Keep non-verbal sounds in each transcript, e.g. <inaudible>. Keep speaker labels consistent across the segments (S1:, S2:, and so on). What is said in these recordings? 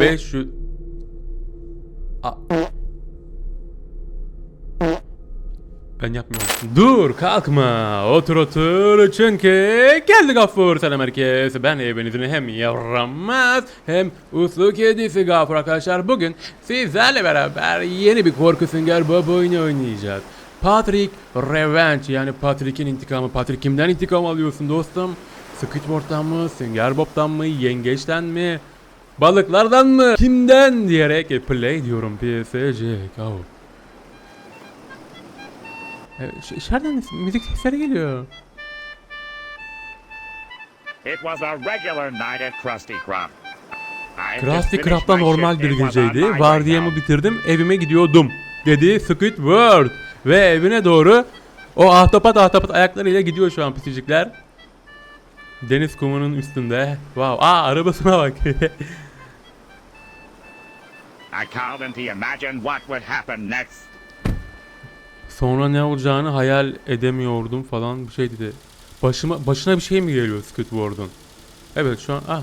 S1: 500 A- Ben yapmıyorum. Dur kalkma. Otur otur çünkü geldi Gaffur. Selam herkes. Ben evinizin hem yaramaz hem uslu kedisi Gaffur arkadaşlar. Bugün sizlerle beraber yeni bir korku sünger baba oyunu oynayacağız. Patrick Revenge yani Patrick'in intikamı. Patrick kimden intikam alıyorsun dostum? Squidward'dan mı? Sünger Bob'tan mı? Yengeçten mi? Balıklardan mı? Kimden diyerek play diyorum PSG. Oh. Evet, içeriden müzik sesleri geliyor.
S2: It was a regular night at Krusty Krab.
S1: Krusty Krab'da normal bir geceydi. Vardiyamı bitirdim, evime gidiyordum. Dedi Squidward. Ve evine doğru o ahtapot ahtapot ayaklarıyla gidiyor şu an pisicikler. Deniz kumunun üstünde. Wow. Aa arabasına bak. <laughs>
S2: I in to imagine what would happen next.
S1: Sonra ne olacağını hayal edemiyordum falan bir şey dedi. Başıma başına bir şey mi geliyor Squidward'un? Evet şu an ah.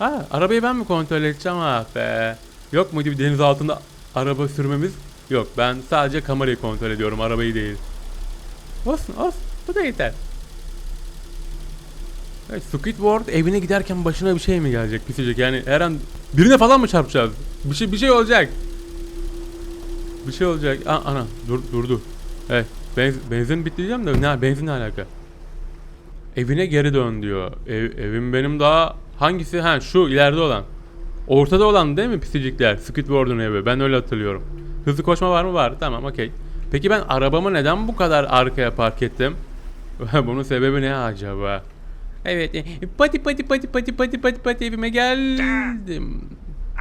S1: Ah arabayı ben mi kontrol edeceğim ah be. Yok muydu bir deniz altında araba sürmemiz? Yok ben sadece kamerayı kontrol ediyorum arabayı değil. Olsun olsun bu da yeter. Evet, Squidward evine giderken başına bir şey mi gelecek pisecek yani her an birine falan mı çarpacağız? Bir şey bir şey olacak. Bir şey olacak. Aa, ana dur durdu. Evet benzin, benzin bitti diyeceğim de ne benzin ne alaka? Evine geri dön diyor. Ev, evim benim daha hangisi? Ha şu ileride olan. Ortada olan değil mi pisicikler? Squidward'un evi. Ben öyle hatırlıyorum. Hızlı koşma var mı? Var. Tamam okey. Peki ben arabamı neden bu kadar arkaya park ettim? <laughs> Bunun sebebi ne acaba? Evet. e, Pati pati pati pati pati pati pati evime geldim.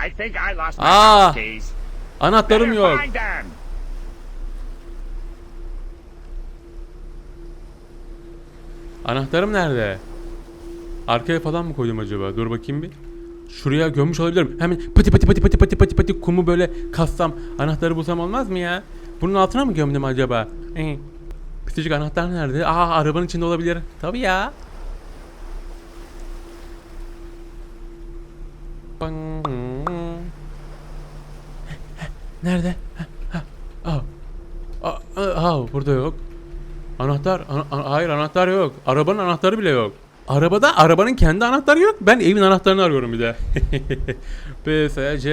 S2: I think I lost my
S1: Ah!
S2: keys.
S1: Anahtarım yok. Anahtarım nerede? Arkaya falan mı koydum acaba? Dur bakayım bir. Şuraya gömmüş olabilirim. Hemen pati pati pati pati pati pati pati kumu böyle kassam anahtarı bulsam olmaz mı ya? Bunun altına mı gömdüm acaba? Ee, Pisicik anahtar nerede? Aa arabanın içinde olabilir. Tabii ya. Nerede? Aa, aa, burada yok. Anahtar, ana- ana- hayır anahtar yok. Arabanın anahtarı bile yok. Arabada arabanın kendi anahtarı yok. Ben evin anahtarını arıyorum bir de. <laughs> PSG.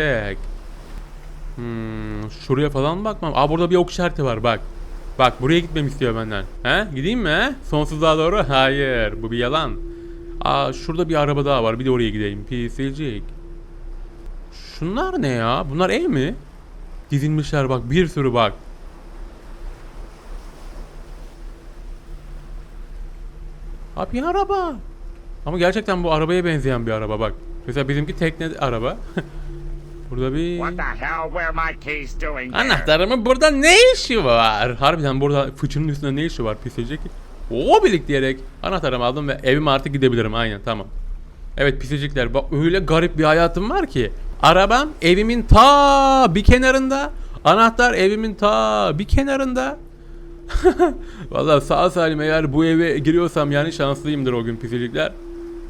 S1: Hmm, şuraya falan bakmam. Aa burada bir ok işareti var bak. Bak buraya gitmemi istiyor benden. He? Gideyim mi he? Sonsuzluğa doğru? <laughs> Hayır. Bu bir yalan. Aa şurada bir araba daha var. Bir de oraya gideyim. PSG. Şunlar ne ya? Bunlar ev mi? Dizilmişler bak bir sürü bak. Abi bir araba. Ama gerçekten bu arabaya benzeyen bir araba bak. Mesela bizimki tekne araba. <laughs> burada bir... Anahtarımın burada ne işi var? Harbiden burada fıçının üstünde ne işi var pisecek? O birlik diyerek anahtarımı aldım ve evime artık gidebilirim aynen tamam. Evet pisecikler bak öyle garip bir hayatım var ki. Arabam evimin ta bir kenarında. Anahtar evimin ta bir kenarında. <laughs> Vallahi sağ salim eğer bu eve giriyorsam yani şanslıyımdır o gün pisicikler.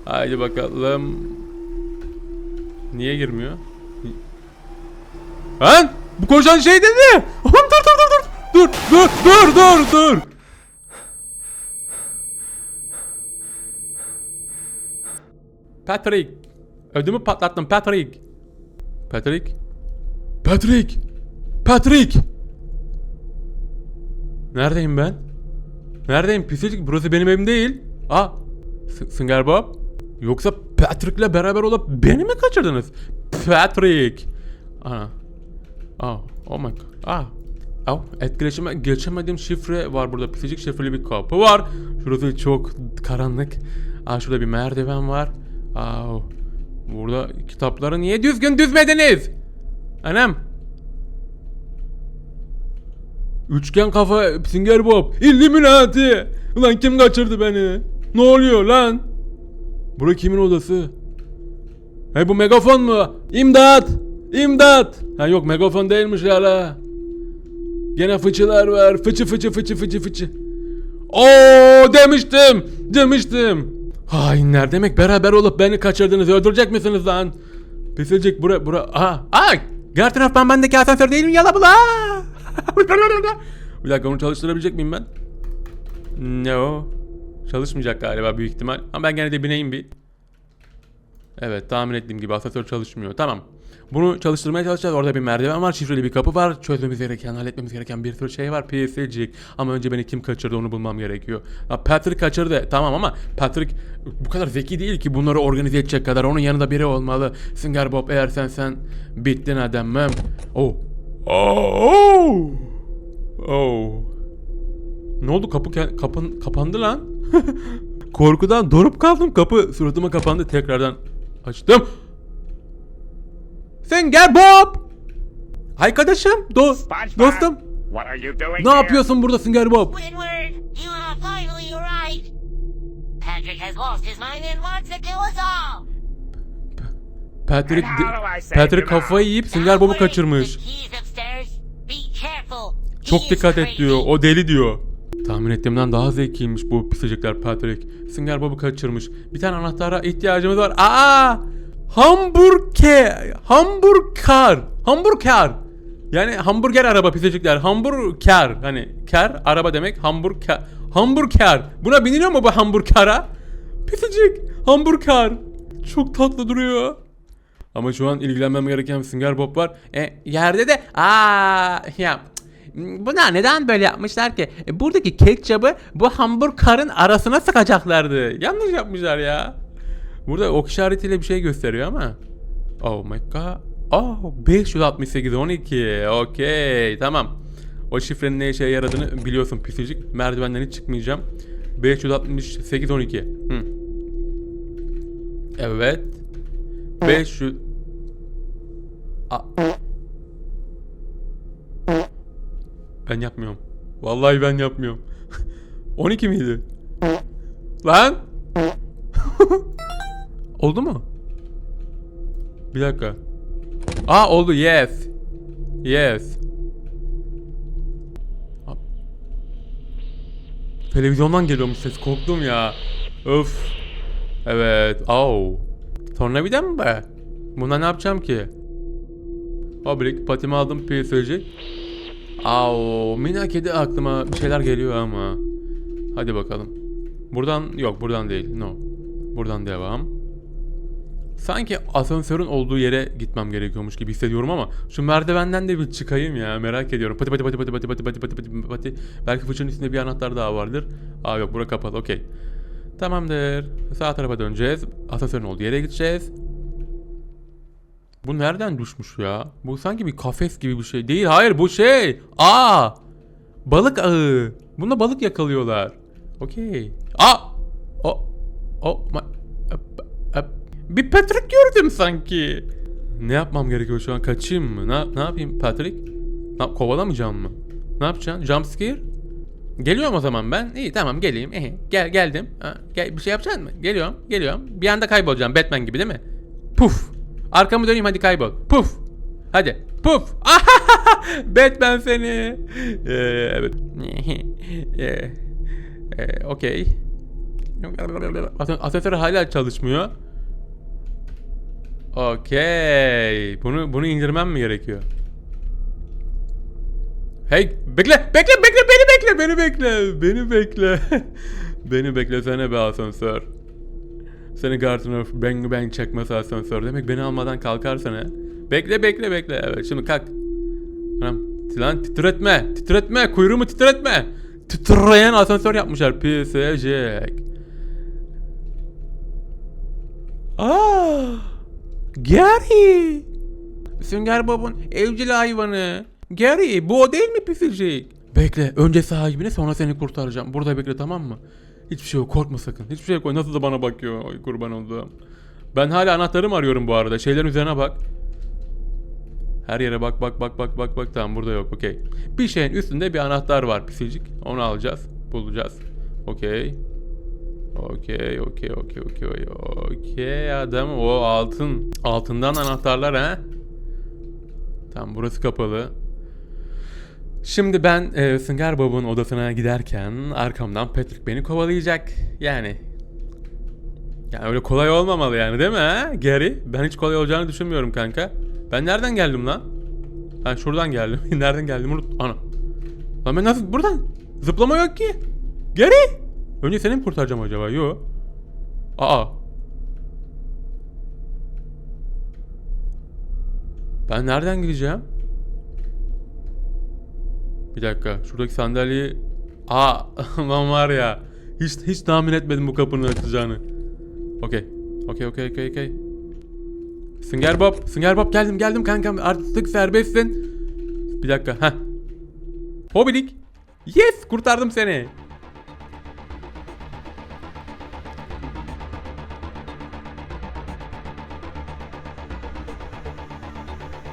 S1: Haydi bakalım. Niye girmiyor? Lan! Bu koşan şey dedi. Dur dur dur dur. Dur dur dur dur dur. Patrick. Ödümü patlattın Patrick. Patrick. Patrick. Patrick. Neredeyim ben? Neredeyim pislik? Burası benim evim değil. Aa. S- Sünger Bob. Yoksa Patrick'le beraber olup beni mi kaçırdınız? Patrick. Ana. Aa. Oh my god. Aa. Aa, etkileşime geçemediğim şifre var burada. Pisicik şifreli bir kapı var. Şurası çok karanlık. Aa şurada bir merdiven var. Aa. Burada kitapları niye düzgün düzmediniz? Anam. Üçgen kafa Sünger Bob. Illuminati. Ulan kim kaçırdı beni? Ne oluyor lan? Bura kimin odası? Hey bu megafon mu? İmdat! İmdat! Ha yok megafon değilmiş ya la. Gene fıçılar var. Fıçı fıçı fıçı fıçı fıçı. Oo demiştim. Demiştim. Hainler demek beraber olup beni kaçırdınız. Öldürecek misiniz lan? Pisilecek bura bura. Aha. Aa! Diğer taraftan bendeki asansör değil mi? Yala bula. <laughs> bir dakika onu çalıştırabilecek miyim ben? No. Çalışmayacak galiba büyük ihtimal. Ama ben gene de bineyim bir. Evet tahmin ettiğim gibi asansör çalışmıyor. Tamam. Bunu çalıştırmaya çalışacağız. Orada bir merdiven var. Şifreli bir kapı var. Çözmemiz gereken, halletmemiz gereken bir sürü şey var. PSC'cik. Ama önce beni kim kaçırdı onu bulmam gerekiyor. Ha, Patrick kaçırdı. Tamam ama Patrick bu kadar zeki değil ki bunları organize edecek kadar. Onun yanında biri olmalı. Singer Bob eğer sen sen bittin adamım. Oh. Oh. Oh. Ne oldu kapı kapın kapandı lan. <laughs> Korkudan dorup kaldım. Kapı suratıma kapandı. Tekrardan açtım. Sen gel Bob. Arkadaşım, do
S2: SpongeBob,
S1: dostum.
S2: what are you doing
S1: Ne yapıyorsun burada Sünger Bob?
S3: Squidward, you have finally arrived. Patrick has lost his mind and wants to kill us all.
S1: Patrick kafayı yiyip Sünger Bob'u kaçırmış. Çok dikkat et diyor. O deli diyor. Tahmin ettiğimden daha zekiymiş bu pisicikler Patrick. Sünger Bob'u kaçırmış. Bir tane anahtara ihtiyacımız var. Aa! Hamburger. Hamburger. Hamburger. Yani hamburger araba pisicikler. Hamburger. Hani ker araba demek. Hamburger. Hamburger. Buna biniliyor mu bu hamburgera? Pisicik. Hamburger. Çok tatlı duruyor. Ama şu an ilgilenmem gereken bir Sünger Bob var. E, yerde de aa ya Buna neden böyle yapmışlar ki? E, buradaki ketçabı bu hamburgerın arasına sıkacaklardı. Yanlış yapmışlar ya. Burada ok işaretiyle bir şey gösteriyor ama. Oh my god. Oh 568 12. Okey tamam. O şifrenin ne işe yaradığını biliyorsun pisicik. Merdivenden hiç çıkmayacağım. 568 12. Hı. Evet. 500 A- Ben yapmıyorum. Vallahi ben yapmıyorum. <laughs> 12 miydi? Lan? Oldu mu? Bir dakika. Aa oldu yes. Yes. Televizyondan geliyormuş ses korktum ya. Öf. Evet. Au. Tornavida mı be? Buna ne yapacağım ki? Oblik patimi aldım PSG. Au, mina kedi aklıma bir şeyler geliyor ama. Hadi bakalım. Buradan yok buradan değil. No. Buradan devam. Sanki asansörün olduğu yere gitmem gerekiyormuş gibi hissediyorum ama şu merdivenden de bir çıkayım ya merak ediyorum. Pati pati pati pati pati pati pati pati pati pati. Belki fıçının üstünde bir anahtar daha vardır. Aa yok bura kapalı okey. Tamamdır. Sağ tarafa döneceğiz. Asansörün olduğu yere gideceğiz. Bu nereden düşmüş ya? Bu sanki bir kafes gibi bir şey değil. Hayır bu şey. Aa! Balık ağı. Bunda balık yakalıyorlar. Okey. Aa! O o ma Ap- ap- bir Patrick gördüm sanki. Ne yapmam gerekiyor şu an? Kaçayım mı? Ne, ne yapayım Patrick? Ne, kovalamayacağım mı? Ne yapacaksın? Jump scare? Geliyorum o zaman ben. İyi tamam geleyim. Ehe, gel geldim. Ha, gel, bir şey yapacaksın mı? Geliyorum, geliyorum. Bir anda kaybolacağım Batman gibi değil mi? Puf. Arkamı döneyim hadi kaybol. Puf. Hadi. Puf. <laughs> Batman seni. Ee, evet. Ee, ee, Okey. Asa- Asansör hala çalışmıyor. Okey. Bunu bunu indirmem mi gerekiyor? Hey bekle bekle bekle beni bekle beni bekle beni bekle. <laughs> Beni beklesene be asansör. Seni Garden of Bang Bang çekmesi asansör demek beni almadan kalkarsan he. Bekle bekle bekle. Evet şimdi kalk. Anam lan titretme titretme kuyruğumu titretme. Titreyen asansör yapmışlar pisecek. Aa Gary Sünger Bob'un evcil hayvanı. Gary bu o değil mi pisicik? Bekle önce sahibini sonra seni kurtaracağım. Burada bekle tamam mı? Hiçbir şey yok korkma sakın. Hiçbir şey yok. Nasıl da bana bakıyor. Oy kurban olduğum. Ben hala anahtarımı arıyorum bu arada. Şeylerin üzerine bak. Her yere bak bak bak bak bak bak. Tamam burada yok. Okey. Bir şeyin üstünde bir anahtar var pisicik. Onu alacağız. Bulacağız. Okey. Okey, okey, okey, okey, okey adam o altın altından anahtarlar ha. Tamam burası kapalı. Şimdi ben e, Sünger Bob'un odasına giderken arkamdan Patrick beni kovalayacak. Yani Yani öyle kolay olmamalı yani değil mi ha? Gary ben hiç kolay olacağını düşünmüyorum kanka. Ben nereden geldim lan? Ha şuradan geldim. <laughs> nereden geldim unut. Ana. Lan ben nasıl buradan? Zıplama yok ki. Gary. Önce seni mi kurtaracağım acaba? Yo. Aa. Ben nereden gideceğim? Bir dakika. Şuradaki sandalyeyi... Aa <laughs> lan var ya. Hiç hiç tahmin etmedim bu kapının açılacağını. Okey. Okey okey okey okey. Sünger Bob. Sünger Bob geldim geldim kankam. Artık serbestsin. Bir dakika. Heh. Hobidik. Yes kurtardım seni.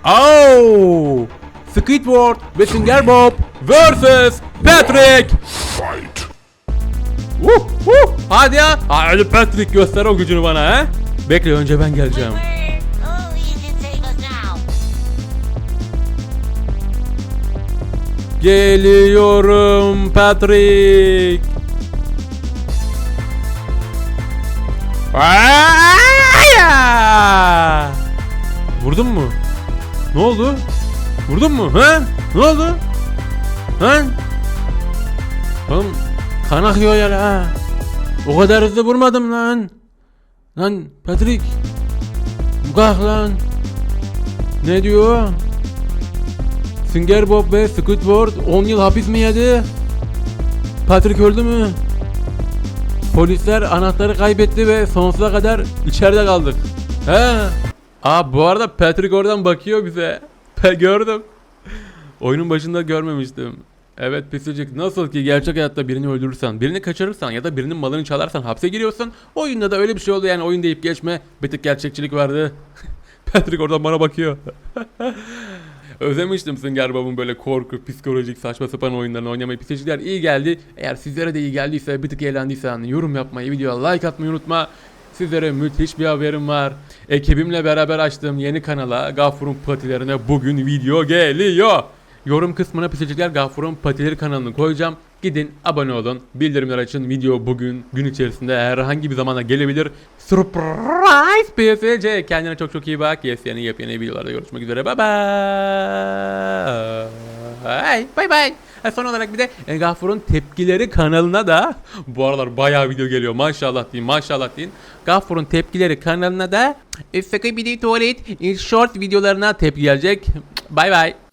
S1: Oh! Squidward ve Sünger Bob vs. Patrick.
S4: Fight!
S1: Wuh, wuh. Hadi ya. Hadi Patrick göster o gücünü bana ha. Bekle önce ben geleceğim.
S3: Oh, you can save us now.
S1: Geliyorum Patrick. Vurdun mu? Ne oldu? Vurdun mu? Ha? Ne oldu? Ha? Oğlum kan akıyor ya la. O kadar hızlı vurmadım lan. Lan Patrick. Kalk lan. Ne diyor? Sünger Bob ve Squidward 10 yıl hapis mi yedi? Patrick öldü mü? Polisler anahtarı kaybetti ve sonsuza kadar içeride kaldık. He. Aa bu arada Patrick oradan bakıyor bize. <laughs> Pe gördüm. Oyunun başında görmemiştim. Evet pisicik nasıl ki gerçek hayatta birini öldürürsen, birini kaçırırsan ya da birinin malını çalarsan hapse giriyorsun. Oyunda da öyle bir şey oldu yani oyun deyip geçme. Bir tık gerçekçilik vardı. <laughs> Patrick oradan bana bakıyor. <laughs> Özlemiştim Sünger Bob'un böyle korku, psikolojik, saçma sapan oyunlarını oynamayı. Pisiciler iyi geldi. Eğer sizlere de iyi geldiyse, bir tık eğlendiysen yorum yapmayı, videoya like atmayı unutma. Sizlere müthiş bir haberim var. Ekibimle beraber açtığım yeni kanala Gafur'un patilerine bugün video geliyor. Yorum kısmına pisicikler Gafur'un patileri kanalını koyacağım. Gidin abone olun. Bildirimler açın. Video bugün gün içerisinde herhangi bir zamana gelebilir. Surprise PSC. Kendine çok çok iyi bak. Yes yani yepyeni videolarda görüşmek üzere. Bye bye. Bye bye. Ha, son olarak bir de e, Gafur'un tepkileri kanalına da bu aralar bayağı video geliyor. Maşallah deyin maşallah deyin. Gafur'un tepkileri kanalına da e, Sakın bir tuvalet e, short videolarına tepki gelecek. Bye bye.